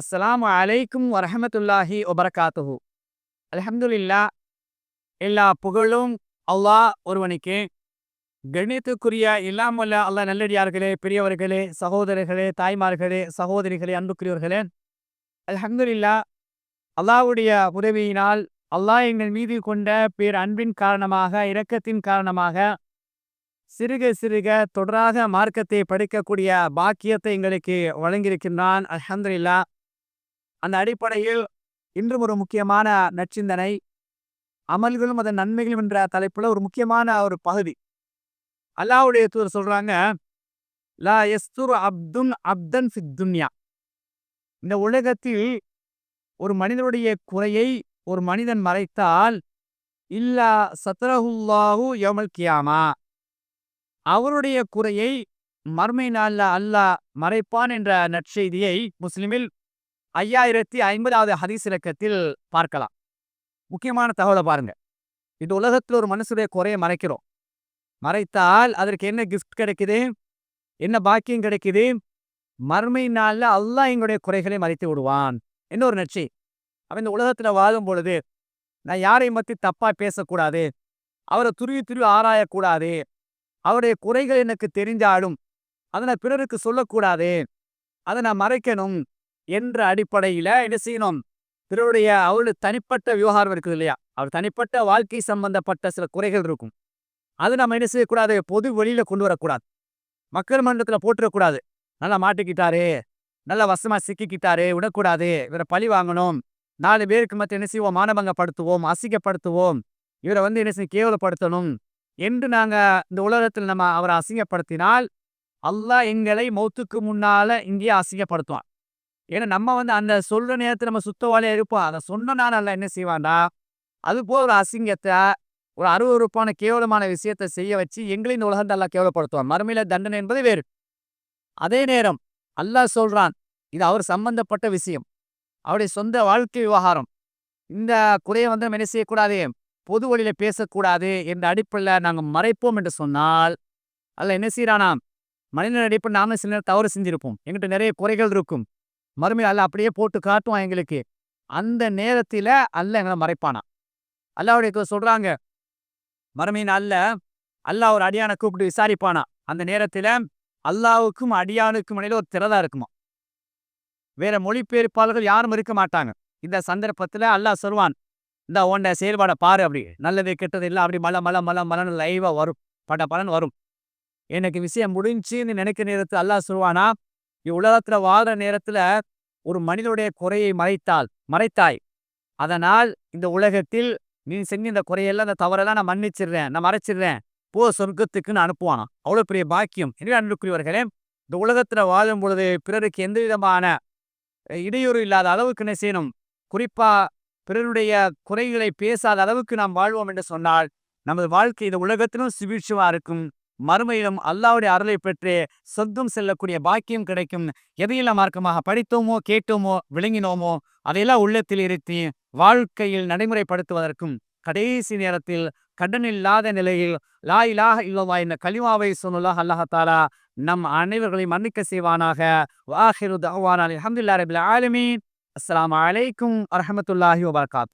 அஸ்ஸலாமு அலைக்கும் வரஹமத்துல்லாஹி வபரகாத்துஹு. அல்ஹம்துலில்லா எல்லா புகழும் அல்லாஹ் ஒருவனுக்கு. கணித்துக்குரிய இல்லாமல்ல அல்லாஹ் நல்லடியார்களே பெரியவர்களே சகோதரர்களே தாய்மார்களே சகோதரிகளே அன்புக்குரியவர்களே. அல்ஹம்துலில்லா அல்லாஹ்வுடைய உதவியினால் அல்லாஹ் எங்கள் மீது கொண்ட பேர் அன்பின் காரணமாக இரக்கத்தின் காரணமாக சிறுக சிறுக தொடராக மார்க்கத்தை படிக்கக்கூடிய பாக்கியத்தை எங்களுக்கு வழங்கியிருக்கின்றான். அல்ஹம்துலில்லா அந்த அடிப்படையில் இன்றும் ஒரு முக்கியமான நற்சிந்தனை அமல்களும் அதன் நன்மைகளும் என்ற தலைப்புல ஒரு முக்கியமான ஒரு பகுதி. அல்லாஹ்வுடைய தூர் சொல்றாங்க லா எஸ்துர் அப்துன் அப்தன் சித்துன்யா இந்த உலகத்தில் ஒரு மனிதனுடைய குறையை ஒரு மனிதன் மறைத்தால் இல்லா சத்ரஹுல்லாஹு யமல் கியாமா. அவருடைய குறையை மர்மை நாளில் அல்லாஹ் மறைப்பான் என்ற நற்செய்தியை முஸ்லிமில் ஐயாயிரத்தி ஐம்பதாவது ஹதீஸ் இலக்கத்தில் பார்க்கலாம். முக்கியமான தகவலை பாருங்க. இந்த உலகத்தில் ஒரு மனசுடைய குறையை மறைக்கிறோம். மறைத்தால் அதற்கு என்ன கிஃப்ட் கிடைக்குது? என்ன பாக்கியம் கிடைக்குது? மறுமை நாள்ல அல்லாஹ் எங்களுடைய குறைகளை மறைத்து விடுவான். என்ன ஒரு நட்சி அவன் இந்த உலகத்துல வாழும் பொழுது நான் யாரையும் பற்றி தப்பா பேசக்கூடாது? அவரை துருவி துருவி ஆராயக்கூடாது? அவருடைய குறைகள் எனக்கு தெரிஞ்சாலும் அதை நான் பிறருக்கு சொல்லக்கூடாது? அதை நான் மறைக்கணும். என்ற அடிப்படையில என்ன செய்யணும்? பிறருடைய அவருடைய தனிப்பட்ட விவகாரம் இருக்குது இல்லையா? அவர் தனிப்பட்ட வாழ்க்கை சம்பந்தப்பட்ட சில குறைகள் இருக்கும். அது நம்ம என்ன செய்யக்கூடாது? பொது வெளியில் கொண்டு வரக்கூடாது. மக்கள் மன்றத்தில் போட்டுறக்கூடாது நல்லா மாட்டிக்கிட்டாரு. நல்லா வசமா சிக்கிக்கிட்டாரு. விடக்கூடாது. இவரை பழி வாங்கணும். நாலு பேருக்கு மத்த என்ன செய்வோம்? மானபங்கப்படுத்துவோம். அசிங்கப்படுத்துவோம். இவரை வந்து என்ன செய்ய கேவலப்படுத்தணும். என்று நாங்க இந்த உலகத்தில் நம்ம அவரை அசிங்கப்படுத்தினால் அல்லாஹ் எங்களை மௌத்துக்கு முன்னால இங்கேயே அசிங்கப்படுத்துவான். ஏன்னா நம்ம வந்து அந்த சொல்ற நேரத்தில் நம்ம சுத்தவாளியா இருப்போம். அதை சொன்னனால அல்ல என்ன செய்வான்டா அது போல ஒரு அசிங்கத்தை ஒரு அருவறுப்பான கேவலமான விஷயத்தை செய்ய வச்சு எங்களையும் இந்த உலகத்தை எல்லாம் கேவலப்படுத்துவான். மறுமையில் தண்டனை என்பது வேறு. அதே நேரம் அல்லாஹ் சொல்றான் இது அவர் சம்பந்தப்பட்ட விஷயம். அவருடைய சொந்த வாழ்க்கை விவகாரம். இந்த குறையை வந்து நம்ம என்ன செய்யக்கூடாது? பொது வழியில் பேசக்கூடாது என்ற அடிப்படையில் நாங்கள் மறைப்போம் என்று சொன்னால் அல்ல என்ன செய்யறானாம் மனிதன் அடிப்படை நாம சில நேரம் தவறு செஞ்சிருப்போம். எங்கிட்ட நிறைய குறைகள் இருக்கும். மறுமையில் அல்ல அப்படியே போட்டு காட்டுவான் எங்களுக்கு. அந்த நேரத்தில் அல்ல எங்களை மறைப்பானா? அல்லாவுடைய சொல்றாங்க மறுமையின் அல்ல அல்லாஹ் ஒரு அடியானை கூப்பிட்டு விசாரிப்பானா? அந்த நேரத்தில் அல்லாவுக்கும் அடியானுக்கும் இடையில ஒரு திறதா இருக்குமா? வேற மொழிபெயர்ப்பாளர்கள் யாரும் இருக்க மாட்டாங்க. இந்த சந்தர்ப்பத்தில் அல்லாஹ் சொல்வான் இந்த உன்ட செயல்பாடை பாரு அப்படி. நல்லது கெட்டது இல்லை அப்படி மல மல மல மலன் லைவா வரும். பட பலன் வரும். எனக்கு விஷயம் முடிஞ்சுன்னு நினைக்கிற நேரத்தில் அல்லாஹ் சொல்வானா இவ்வுலகத்துல வாழ்ற நேரத்துல ஒரு மனிதனுடைய குறையை மறைத்தால் மறைத்தாய். அதனால் இந்த உலகத்தில் நீ செஞ்ச இந்த குறையெல்லாம் இந்த தவறெல்லாம் நான் மன்னிச்சிடுறேன் நான் மறைச்சிடுறேன். போ சொர்க்கத்துக்குன்னு அனுப்புவானா அவ்வளோ பெரிய பாக்கியம். எனவே அன்புக்குரியவர்களே இந்த உலகத்துல வாழும் பொழுது பிறருக்கு எந்த விதமான இடையூறு இல்லாத அளவுக்கு என்ன செய்யணும்? குறிப்பா பிறருடைய குறைகளை பேசாத அளவுக்கு நாம் வாழ்வோம் என்று சொன்னால் நமது வாழ்க்கை இந்த உலகத்திலும் சுபீட்சமாக இருக்கும். மறுமையிலும் அல்லாவுடைய அருளை பெற்று சொந்தம் செல்லக்கூடிய பாக்கியம் கிடைக்கும். எதையெல்லாம் மார்க்கமாக படித்தோமோ கேட்டோமோ விளங்கினோமோ அதையெல்லாம் உள்ளத்தில் இருத்தி வாழ்க்கையில் நடைமுறைப்படுத்துவதற்கும் கடைசி நேரத்தில் கடன் இல்லாத நிலையில் லா இலாக இல்லவா என்ற கலிமாவை சொன்னலாக அல்லாஹாலா நம் அனைவர்களையும் மன்னிக்க செய்வானாக. வாஹிரு தவான் அலமதுல்லா ரபில் ஆலமீன். அஸ்லாம் வலைக்கும் வரமத்துல்லாஹி வபர்காத்.